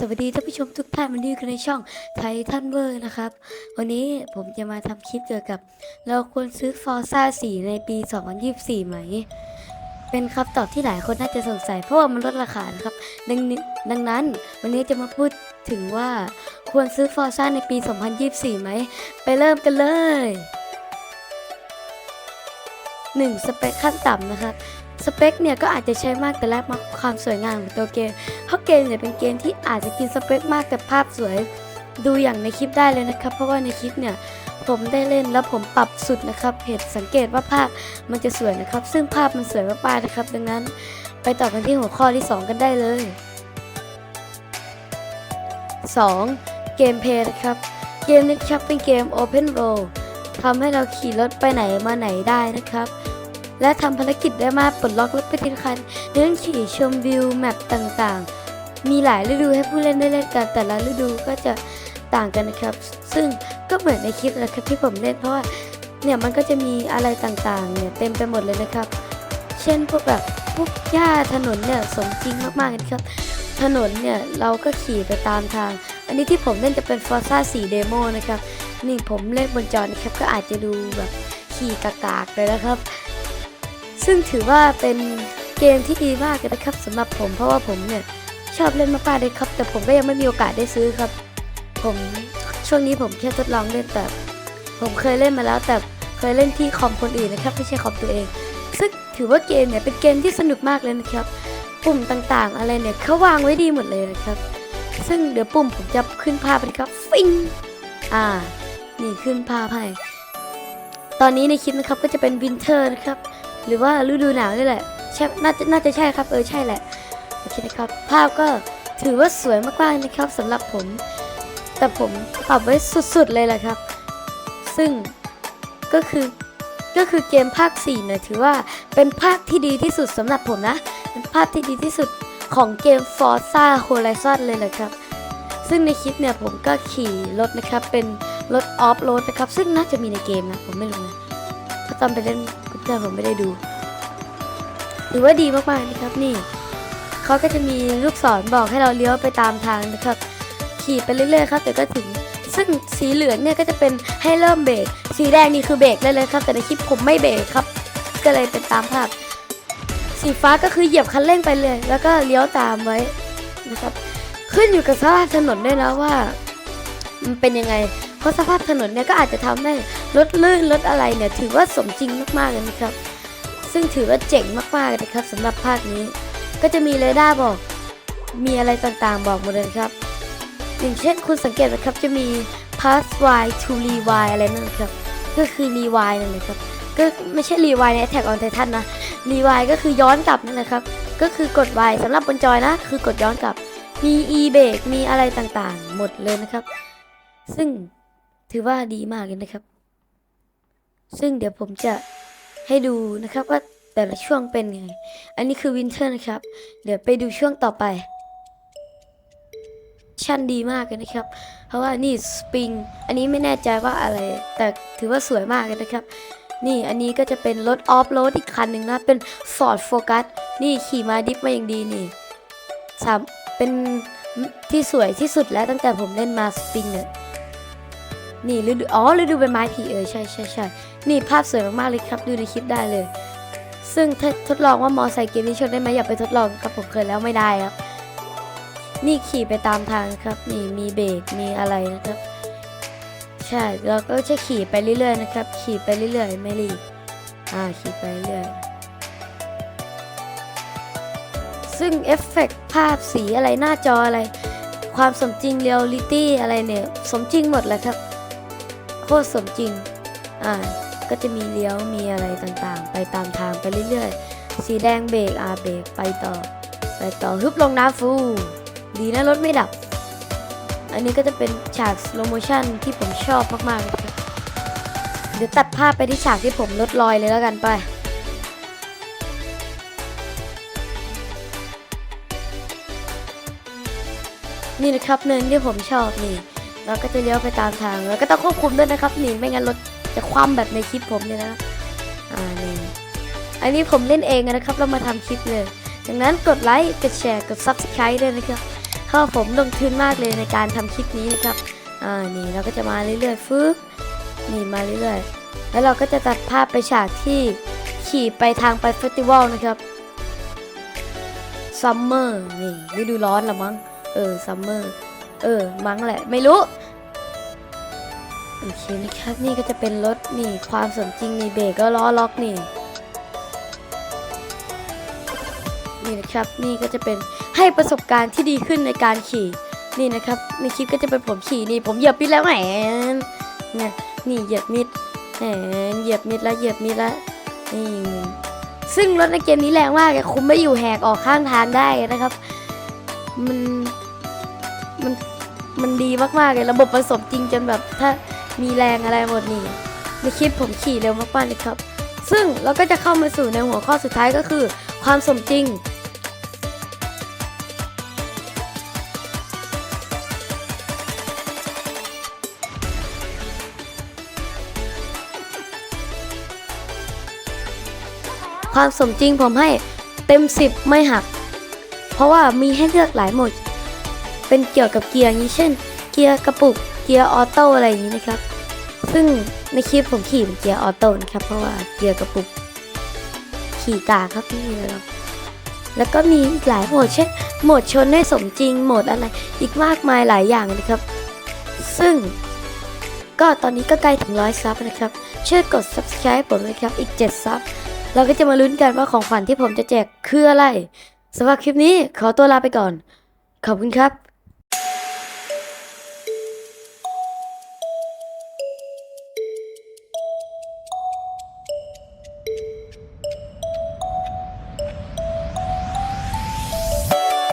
สวัสดีท่านผู้ชมทุกท่านวันนี้คือในช่องไททันเวอร์นะครับ วันนี้ผมจะมาทำคลิปเกี่ยวกับ เราควรซื้อฟอร์ซ่า4ในปี 2024 ไหม เป็นคำตอบที่หลายคนน่าจะสงสัยเพราะว่ามันลดราคานะครับดังดังนั้นวันนี้จะมาพูดถึงว่าควรซื้อฟอร์ซ่าในปี 2024 ไหม ไปเริ่มกันเลย 1. สเปคขั้นต่ำนะครับ สเปคเนี่ยก็อาจจะใช้มากแต่แรกมาความสวยงามของตัวเกม เพราะเกมเนี่ยเป็นเกมที่อาจจะกินสเปคมากแต่ภาพสวย ดูอย่างในคลิปได้เลยนะครับ เพราะว่าในคลิปเนี่ยผมได้เล่นแล้วผมปรับสุดนะครับเห็นสังเกตว่าภาพมันจะสวยนะครับ ซึ่งภาพมันสวยมากๆนะครับ ดังนั้นไปต่อกันที่หัวข้อที่ 2 กันได้เลย 2. เกมเพลย์นะครับ เกมนี้ครับเป็นเกม Open World ทำให้เราขี่รถไปไหนมาไหนได้นะครับ และทำภารกิจได้มากปลดล็อกรถไปทีละคันเดินขี่ชมวิวแมปต่างๆ มีหลายฤดูให้ผู้เล่นได้เล่นกัน แต่ละฤดูก็จะต่างกันนะครับ ซึ่งก็เหมือนในคลิปนะครับที่ผมเล่นเพราะว่าเนี่ยมันก็จะมีอะไรต่างๆเนี่ยเต็มไปหมดเลยนะครับ เช่นพวกแบบพวกหญ้าถนนเนี่ยสมจริงมากๆนะครับ ถนนเนี่ยเราก็ขี่ไปตามทาง อันนี้ที่ผมเล่นจะเป็น Forza 4 Demo นะครับ นี่ผมเล่นบนจอนะครับก็อาจจะดูแบบขี่กากๆเลยนะครับ ซึ่งถือว่าเป็นเกมที่ดีมากเลยนะครับสำหรับผมเพราะว่าผมเนี่ยชอบเล่นมากๆเลยครับ แต่ผมก็ยังไม่มีโอกาสได้ซื้อครับ ผมช่วงนี้ผมแค่ทดลองเล่นแต่ ผมเคยเล่นมาแล้ว แต่เคยเล่นที่คอมคนอื่นนะครับไม่ใช่คอมตัวเอง ซึ่งถือว่าเกมเนี่ยเป็นเกมที่สนุกมากเลยนะครับปุ่มต่างๆ อะไรเนี่ยเขาวางไว้ดีหมดเลยนะครับ ซึ่งเดี๋ยวปุ่มผมจะขึ้นภาพไปนะครับฟิงอ่า นี่ขึ้นภาพให้ตอนนี้ในคลิปนะครับก็จะเป็นวินเทอร์นะครับ หรือว่าฤดูหนาวนี่แหละใช่น่าจะน่าจะใช่ครับเออใช่แหละโอเคนะครับ ภาพก็ถือว่าสวยมากๆนะครับสำหรับผม แต่ผมปรับไว้สุดๆเลยแหละครับ ซึ่งก็คือก็คือเกมภาค4เนี่ยถือว่าเป็นภาคที่ดีที่สุดสำหรับผมนะ เป็นภาคที่ดีที่สุดของเกม Forza Horizon เลยแหละครับ ซึ่งในคลิปเนี่ยผมก็ขี่รถนะครับ เป็นรถออฟโรดนะครับ ซึ่งน่าจะมีในเกมนะ ผมไม่รู้นะเพราะตอนไปเล่น แจผมไม่ได้ดูถือว่าดีมากๆนะครับนี่เขาก็จะมีลูกศรบอกให้เราเลี้ยวไปตามทางนะครับ ขี่ไปเรื่อยๆครับเดี๋ยวก็ถึงซึ่งสีเหลืองเนี่ยก็จะเป็นให้เริ่มเบรกสีแดงนี่คือเบรกได้เลยครับ แต่ในคลิปผมไม่เบรกครับ ก็เลยเป็นตามภาพสีฟ้าก็คือเหยียบคันเร่งไปเลย แล้วก็เลี้ยวตามไว้นะครับ ขึ้นอยู่กับสภาพถนนด้วยนะว่า มันเป็นยังไง เพราะสภาพถนนเนี่ยก็อาจจะทำให้รถลื่นรถอะไรเนี่ยถือว่าสมจริงมากๆเลยนะครับ ซึ่งถือว่าเจ๋งมากๆเลยนะครับสำหรับภาคนี้ ก็จะมีเรดาร์บอก มีอะไรต่างๆบอกหมดเลยครับอย่างเช่นคุณสังเกตนะครับจะมี pass y to rewind อะไรนั่นครับ ก็คือ rewind นั่นเลยครับก็ไม่ใช่ rewind ใน Attack on Titan นะ rewind ก็คือย้อนกลับนั่นแหละครับ ก็คือกด Y สำหรับบนจอยนะ คือกดย้อนกลับ มี e b r a k มีอะไรต่างๆ หมดเลยนะครับ ซึ่ง ถือว่าดีมากเลยนะครับ ซึ่งเดี๋ยวผมจะให้ดูนะครับว่าแต่ละช่วงเป็นไง อันนี้คือวินเทอร์นะครับ เดี๋ยวไปดูช่วงต่อไป ชั้นดีมากเลยนะครับ เพราะว่านี่สปริง อันนี้ไม่แน่ใจว่าอะไร แต่ถือว่าสวยมากเลยนะครับ นี่อันนี้ก็จะเป็นรถออฟโรดอีกคันหนึ่งนะ เป็น Ford Focus นี่ขี่มาดิฟมาอย่างดีนี่สามเป็นที่สวยที่สุดแล้วตั้งแต่ผมเล่นมาสปริงเนี่ย นี่ฤดูอ๋อฤดูใบไม้ผีเออใช่ใช่ใช่นี่ภาพสวยมากๆเลยครับ ดูในคลิปได้เลย ซึ่งทดลองว่ามอไซค์เกมนี้ชนได้ไหมอย่าไปทดลองครับผมเคยแล้วไม่ได้ครับ นี่ขี่ไปตามทางครับนี่มีเบรกมีอะไรนะครับ ใช่เราก็จะขี่ไปเรื่อยๆนะครับ ขี่ไปเรื่อยๆไม่รีบอ่าขี่ไปเรื่อยซึ่งเอฟเฟกต์ภาพสีอะไรหน้าจออะไร ความสมจริงเรียลลิตี้อะไรเนี่ย สมจริงหมดเลยครับ โคตรสมจริง อ่า ก็จะมีเลี้ยวมีอะไรต่างๆ ไปตามทางไปเรื่อยๆ สีแดงเบรกอ่าเบรกไปต่อ ไปต่อฮึบลงน้ำฟู ดีนะรถไม่ดับ อันนี้ก็จะเป็นฉาก slow motion ที่ผมชอบมากๆเลยครับเดี๋ยวตัดภาพไปที่ฉากที่ผมลดรอยเลยแล้วกันไปนี่นะครับเนินที่ผมชอบนี่ เราก็จะเลี้ยวไปตามทางแล้วก็ต้องควบคุมด้วยนะครับนี่ไม่งั้นรถจะคว่ำแบบในคลิปผมเลยนะครับอ่านี่อันนี้ผมเล่นเองนะครับเรามาทำคลิปเลยดังนั้นกดไลค์กดแชร์กด Subscribe ด้วยนะครับถ้เพราผมลงทุนมากเลยในการทำคลิปนี้นะครับอ่านี่เราก็จะมาเรื่อยๆฟึบนี่มาเรื่อยๆ แล้วเราก็จะตัดภาพไปฉากที่ขี่ไปทางไปเฟสติวัลนะครับซัมเมอร์นี่ฤดูร้อนละมั้งเออซัมเมอร์ เออ มั้งแหละ ไม่รู้ โอเคนะครับ นี่ก็จะเป็นรถนี่ ความสมจริงนี่เบรกก็ล้อล็อกนี่ นี่นะครับ นี่ก็จะเป็นให้ประสบการณ์ที่ดีขึ้นในการขี่ นี่นะครับ ในคลิปก็จะเป็นผมขี่นี่ ผมเหยียบมิดแล้วแหมเนี่ยนี่เหยียบมิดแหมเหยียบมิดแล้วเหยียบมิดแล้วนี่ซึ่งรถในเกมนี้แรงมากคุมไม่อยู่แหกออกข้างทางได้นะครับ มัน มันมันดีมากๆเลยระบบผสมจริงจนแบบถ้ามีแรงอะไรหมดนี่ในคลิปผมขี่เร็วมากๆเลยครับ ซึ่งเราก็จะเข้ามาสู่ในหัวข้อสุดท้ายก็คือ ความสมจริงความสมจริงผมให้เต็ม 10 ไม่หัก เพราะว่ามีให้เลือกหลายโหมด เป็นเกี่ยวกับเกียร์อย่างนี้เช่น เกียร์กระปุก เกียร์ออโต้อะไรอย่างนี้นะครับ ซึ่งในคลิปผมขี่เป็นเกียร์ออโต้นะครับ เพราะว่าเกียร์กระปุก ขี่กาครับนี่เลยครับแล้วก็มีหลายโหมดเช่นโหมดชนให้สมจริงโหมดอะไรอีกมากมายหลายอย่างนะครับ ซึ่ง ก็ตอนนี้ก็ใกล้ถึงร้อยซับนะครับช่วยกด subscribe ผมนะครับอีก7ซับเราก็จะมาลุ้นกันว่าของขวัญที่ผมจะแจกคืออะไรสำหรับคลิปนี้ขอตัวลาไปก่อน ขอบคุณครับ